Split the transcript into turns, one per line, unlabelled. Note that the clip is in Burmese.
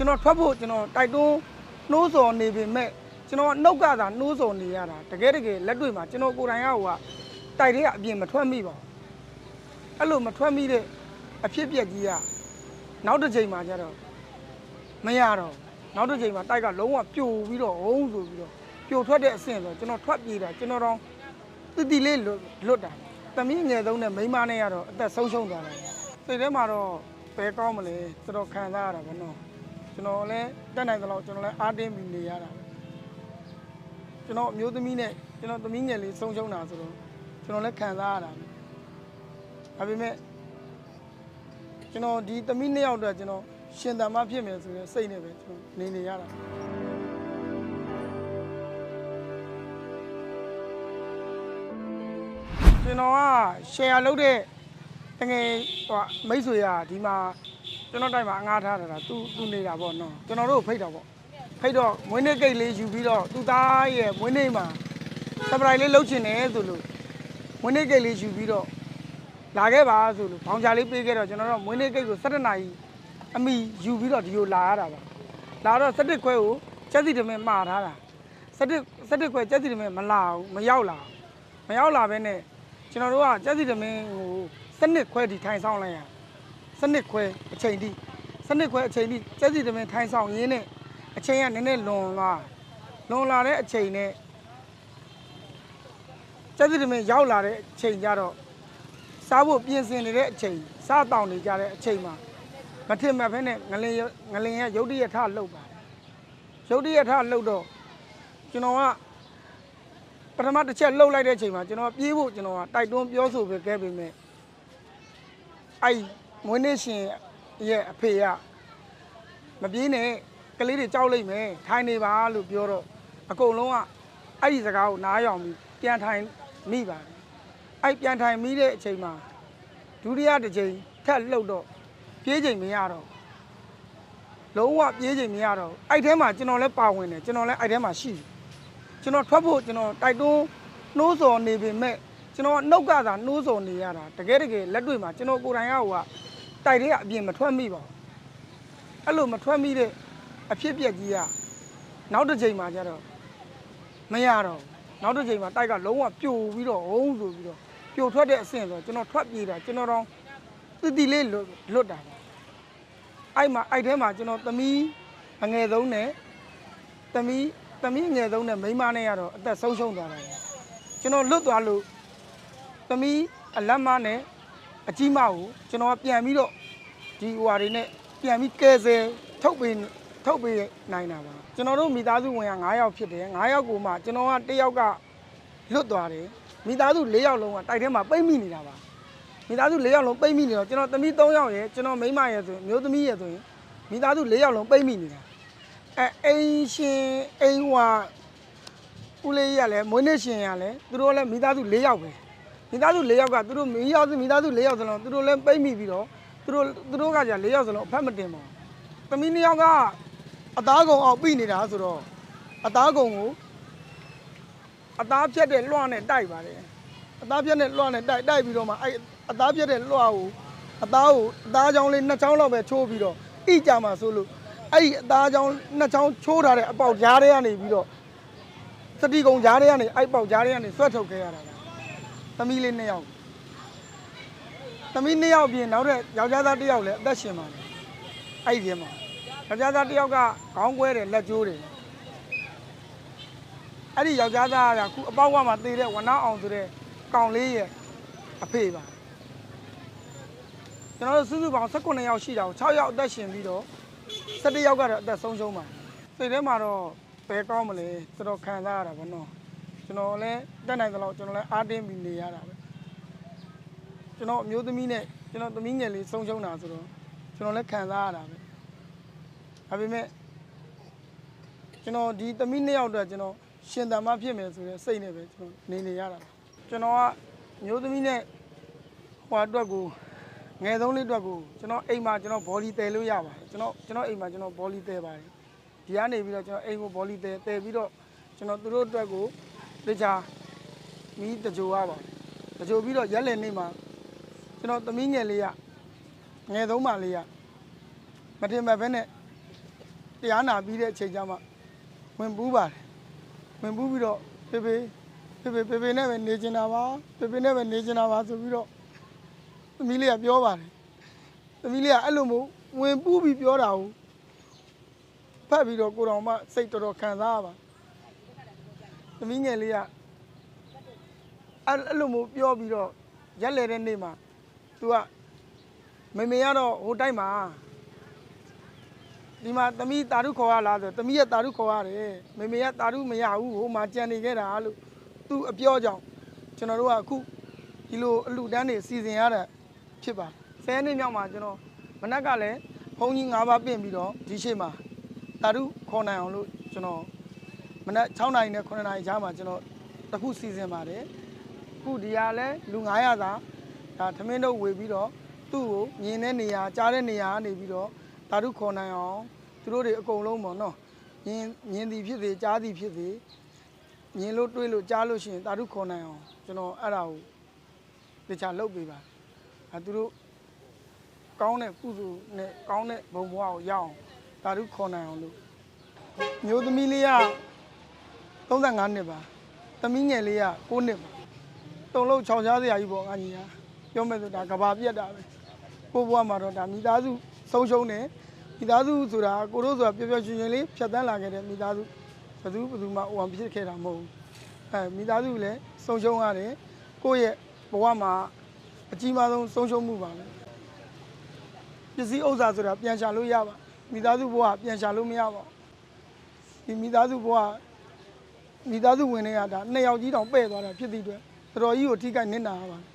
ကျွန်တော်ထွက်ဖို့ကျွန်တော်တိုက်တွန်းနှိုးဆော်နေပေမဲ့ကျွန်တော်နှုတ်ကသာနှိုးဆော်နေရတာတကယ်တကယ်လက်တွေ့မှာကျွန်တော်ကိုယ်တိုင်ကဟိုကတိုက်တွေကအပြင်မထွက်မိပါဘူးအဲ့လိုမထွက်မိတဲ့အဖြစ်အပျက်ကြီးကနောက်တစ်ချိန်မှာကျတော့မရတော့ဘူးနောက်တစ်ချိန်မှာတိုက်ကလုံးဝပြိုပြီးတော့ဟုံးဆိုပြီးတော့ပြိုထွက်တဲ့အဆင့်ဆိုကျွန်တော်ထွက်ပြေးတာကျွန်တော်တော့တိတိလေးလွတ်လွတ်တာသမီးငယ်ဆုံးနဲ့မိန်းမနဲ့ကတော့အသက်ဆုံးရှုံးသွားတယ်စိတ်ထဲမှာတော့ဘယ်ကောင်းမလဲတော်တော်ခံစားရတာပဲနော် ကျွန်တော်လည်းတက်နိုင်သလောက်ကျွန်တော်လည်းအားတင်းပြီးနေရတာပဲကျွန်တော်အမျိုးသမီးနဲ့ကျွန်တော်သမီးငယ်လေးဆုံးရှုံးတာဆိုတော့ကျွန်တော်လည်းခံစားရတာပဲဒါပေမဲ့ကျွန်တော်ဒီသမီးနှစ်ယောက်အတွက်ကျွန်တော်ရှင်သန်မှဖြစ်မယ်ဆိုတဲ့စိတ်နဲ့ပဲကျွန်တော်နေနေရတာကျွန်တော်က share လုပ်တဲ့တကယ်ဟိုမိတ်ဆွေကဒီမှာ ကျွန်တော်တိုက်မှာအငားထားတာဒါသူသူနေတာပေါ့နော်ကျွန်တော်တို့ဖိတ်တော့ပေါ့ဖိတ်တော့မွေးနေ့ကိတ်လေးယူပြီးတော့သူသားရဲ့မွေးနေ့မှာ surprise လေးလုပ်ချင်တယ်ဆိုလို့မွေးနေ့ကိတ်လေးယူပြီးတော့လာခဲ့ပါဆိုလို့ဘောင်ချလေးပေးခဲ့တော့ကျွန်တော်တို့မွေးနေ့ကိတ်ကို17နာရီအမိယူပြီးတော့ဒီကိုလာရတာပါလာတော့17ခွဲကိုချက်စီတမင်မှားထားတာ17 17ခွဲချက်စီတမင်မလာဘူးမရောက်လာဘူးမရောက်လာဘဲနဲ့ကျွန်တော်တို့ကကျက်စီသမင်းကိုစနစ်ခွဲဒီထိုင်ဆောင်လိုက်ရ စနစ်ခွဲအချိန်ဒီစနစ်ခွဲအချိန်ဒီကျက်စီသမင်းထိုင်ဆောင်ရင်းနဲ့အချိန်ကနည်းနည်းလွန်လာလွန်လာတဲ့အချိန်နဲ့ကျက်စီသမင်းရောက်လာတဲ့အချိန်ကြတော့စားဖို့ပြင်ဆင်နေတဲ့အချိန်စားတောင်းနေကြတဲ့အချိန်မှာမထင်မှတ်ဖဲနဲ့ငလင်ရငလင်ရရုတ်တရက်ထလှုပ်ပါတယ်ရုတ်တရက်ထလှုပ်တော့ကျွန်တော်ကပထမတစ်ချက်လှုပ်လိုက်တဲ့အချိန်မှာကျွန်တော်ပြေးဖို့ကျွန်တော်ကတိုက်တွန်းပြောဆိုပေးခဲ့ပေမဲ့အဲ့ မွေးနေ့ရှင်ရဲ့အဖေကမပြေးနဲ့ကလေးတွေကြောက်လိုက်မယ်ထိုင်နေပါလို့ပြောတော့အကုန်လုံးကအဲ့ဒီစကားကိုနားယောင်ပြီးပြန်ထိုင်မိပါတယ်အဲ့ပြန်ထိုင်မိတဲ့အချိန်မှာဒုတိယတစ်ချိန်ထပ်လှုပ်တော့ပြေးချိန်မရတော့ဘူးလုံးဝပြေးချိန်မရတော့ဘူးအဲ့ထဲမှာကျွန်တော်လည်းပါဝင်တယ်ကျွန်တော်လည်းအဲ့ထဲမှာရှိတယ်ကျွန်တော်ထွက်ဖို့ကျွန်တော်တိုက်တွန်းနှိုးဆော်နေပေမဲ့ကျွန်တော်နှုတ်ကသာနှိုးဆော်နေရတာတကယ်တကယ်လက်တွေ့မှာကျွန်တော်ကိုယ်တိုင်ကဟိုက တိုက်တွေကအပြင်မထွက်မိပါဘူးအဲ့လိုမထွက်မိတဲ့အဖြစ်အပျက်ကြီးကနောက်တစ်ချိန်မှာကျတော့မရတော့ဘူးနောက်တစ်ချိန်မှာတိုက်ကလုံးဝပြိုပြီးတော့ဟုံးဆိုပြီးတော့ပြိုထွက်တဲ့အဆင့်ဆိုတော့ကျွန်တော်ထွက်ပြေးတာကျွန်တော်တော့တိတိလေးလွတ်လွတ်တာပါအဲ့မှာအဲ့ထဲမှာကျွန်တော်သမီးအငယ်ဆုံးနဲ့သမီးသမီးငယ်ဆုံးနဲ့မိန်းမနဲ့ကတော့အသက်ဆုံးရှုံးသွားတယ်ကျွန်တော်လွတ်သွားလို့သမီးအလက်မနဲ့ အကြီးမကိုကျွန်တော်ကပြန်ပြီးတော့ဒီဟွာတွေနဲ့ပြန်ပြီးကဲဆယ်ထုတ်ပေးထုတ်ပေးနိုင်တာပါကျွန်တော်တို့မိသားစုဝင်က9ယောက်ဖြစ်တယ်9ယောက်ကိုမှကျွန်တော်ကတစ်ယောက်ကလွတ်သွားတယ်မိသားစု4ယောက်လုံးကတိုက်ထဲမှာပိတ်မိနေတာပါမိသားစု4ယောက်လုံးပိတ်မိနေတော့ကျွန်တော်သမီး3ယောက်ရယ်ကျွန်တော်မိန်းမရယ်ဆိုရင်မျိုးသမီးရယ်ဆိုရင်မိသားစု4ယောက်လုံးပိတ်မိနေတာအဲအိမ်ရှင်အိမ်ဟွာဦးလေးကြီးကလည်းမွေးနေ့ရှင်ရလည်းသူတို့လည်းမိသားစု၄ယောက်ပဲ မိသားစု၄ယောက်ကသူတို့မိယောက်စုမိသားစု၄ယောက်စလုံးသူတို့လည်းပိတ်မိပြီးတော့သူတို့သူတို့ကじゃ၄ယောက်စလုံးအဖက်မတင်ပါဘူးသမီးနှစ်ယောက်ကအသားကုံအောင်ပြီးနေတာဆိုတော့အသားကုံကိုအသားဖြတ်တဲ့လွှာနဲ့တိုက်ပါတယ်အသားဖြတ်တဲ့လွှာနဲ့တိုက်တိုက်ပြီးတော့မှအဲအသားဖြတ်တဲ့လွှာကိုအသားကိုအသားချောင်းလေးနှစ်ချောင်းလောက်ပဲချိုးပြီးတော့ဣကြမှာဆိုလို့အဲ့ဒီအသားချောင်းနှစ်ချောင်းချိုးထားတဲ့အပေါက်ကြားထဲကနေပြီးတော့စတိကုံကြားထဲကနေအဲ့ပေါက်ကြားထဲကနေဆွတ်ထုတ်ခဲ့ရတာပါ သမီးလေးနှစ်ယောက်သမီးနှစ်ယောက်ပြင်နောက်တဲ့ယောက်ျားသားတစ်ယောက်လည်းအသက်ရှင်ပါတယ်အဲ့ဒီထဲမှာယောက်ျားသားတစ်ယောက်ကခေါင်းကွဲတယ်လက်ကျိုးတယ်အဲ့ဒီယောက်ျားသားကခုအပေါက်ကမှသေတဲ့ဝနအောင်ဆိုတဲ့ကောင်လေးရဲ့အဖေပါကျွန်တော်တို့စုစုပေါင်း18ယောက်ရှိတာကို6ယောက်အသက်ရှင်ပြီးတော့17ယောက်ကတော့အသက်ဆုံးရှုံးပါစိတ်ထဲမှာတော့ဘယ်ကောင်းမလဲတော်တော်ခံစားရတာဗောနော် ကျွန်တော်လည်းတက်နိုင်သလောက်ကျွန်တော်လည်းအားတင်းပြီးနေရတာပဲကျွန်တော်အမျိုးသမီးနဲ့ကျွန်တော်သမီးငယ်လေးဆုံးရှုံးတာဆိုတော့ကျွန်တော်လည်းခံစားရတာပဲဒါပေမဲ့ကျွန်တော်ဒီသမီးနှစ်ယောက်အတွက်ကျွန်တော်ရှင်သန်မှဖြစ်မယ်ဆိုတဲ့စိတ်နဲ့ပဲကျွန်တော်နေနေရတာပါကျွန်တော်ကအမျိုးသမီးနဲ့ဟိုအတွက်ကိုငယ်ဆုံးလေးအတွက်ကိုကျွန်တော်အိမ်မှာကျွန်တော်ဘောလီတည်လို့ရပါတယ်ကျွန်တော်ကျွန်တော်အိမ်မှာကျွန်တော်ဘောလီတည်ပါတယ်ဒီကနေပြီးတော့ကျွန်တော်အိမ်ကိုဘောလီတည်တည်ပြီးတော့ကျွန်တော်သူတို့အတွက်ကို တခြားမီးတကြိုရပါတယ်တကြိုပြီးတော့ရက်လည်နေ့မှာကျွန်တော်သမီးငယ်လေးကငယ်ဆုံးမလေးကမတင်မဲ့ဘဲနဲ့တရားနာပြီးတဲ့အချိန်ကျမှဝင်ပူးပါတယ်ဝင်ပူးပြီးတော့ဖေဖေဖေဖေဖေဖေနဲ့ပဲနေချင်တာပါဖေဖေနဲ့ပဲနေချင်တာပါဆိုပြီးတော့သမီးလေးကပြောပါတယ်သမီးလေးကအဲ့လိုမျိုးဝင်ပူးပြီးပြောတာကိုဖတ်ပြီးတော့ကိုတော်မှစိတ်တော်တော်ခံစားရပါ သမီးငယ်လေးကအဲ့အဲ့လိုမျိုးပြောပြီးတော့ရက်လေတဲ့နေ့မှာ तू ကမေမေကတော့ဟိုတိုက်မှာဒီမှာသမီးတာရုခေါ်ရလားဆိုသမီးရဲ့တာရုခေါ်ရတယ်မေမေကတာရုမရဘူးဟိုမှာကြံနေခဲ့တာလို့သူအပြောကြောင့်ကျွန်တော်တို့ကအခုဒီလိုအလူတန်းနေစီစဉ်ရတာဖြစ်ပါဆယ်နှစ်မြောက်မှာကျွန်တော်မနက်ကလည်းဘုန်းကြီး၅ပါးပြင်ပြီးတော့ဒီရှိမှာတာရုခေါ်နိုင်အောင်လို့ကျွန်တော်မ နက်6နာရီနဲ့9နာရီကြားမှာကျွန်တော်တခုစီစဉ်ပါတယ်အခုဒီဟာလဲလူ900သာဒါသမင်းတို့ဝေပြီးတော့သူ့ကိုမြင်တဲ့နေရာကြားတဲ့နေရာကနေပြီးတော့ဓာတုခေါ်နိုင်အောင်သူတို့တွေအကုန်လုံးပေါ့နော်မြင်မြင်သည်ဖြစ်စေကြားသည်ဖြစ်စေမြင်လို့တွေးလို့ကြားလို့ရှိရင်ဓာတုခေါ်နိုင်အောင်ကျွန်တော်အဲ့ဒါကိုတခြားလုပ်ပေးပါအဲသူတို့ကောင်းတဲ့ကုသိုလ်နဲ့ကောင်းတဲ့ဘုံဘဝကိုရအောင်ဓာတုခေါ်နိုင်အောင်လို့မျိုးသမီးလေးက 35နှစ်ပါသမီးငယ်လေးက9နှစ်ပါတုံလုံး6ရှားစရာကြီးပေါ့ငါညီကပြောမယ်ဆိုဒါကဘာပြက်တာပဲကိုယ့်ဘဝမှာတော့ဒါမိသားစုဆုံးရှုံးတယ်မိသားစုဆိုတာကိုတို့ဆိုတာပျော်ပျော်ရွှင်ရွှင်လေးဖြတ်သန်းလာခဲ့တဲ့မိသားစုဘယ်သူဘယ်သူမှဟိုအောင်ဖြစ်ခဲ့တာမဟုတ်ဘူးအဲမိသားစုလည်းဆုံးရှုံးရတယ်ကိုယ့်ရဲ့ဘဝမှာအကြီးမားဆုံးဆုံးရှုံးမှုပါပဲပစ္စည်းဥစ္စာဆိုတာပြန်ရှာလို့ရပါမိသားစုဘဝပြန်ရှာလို့မရပါဘူးဒီမိသားစုဘဝ မိသားစုဝင်တွေကဒါနှစ်ယောက်ကြီးတောင်ပဲ့သွားတာဖြစ်သည့်အတွက်တော်တော်ကြီးကိုထိခိုက်နစ်နာရပါတယ်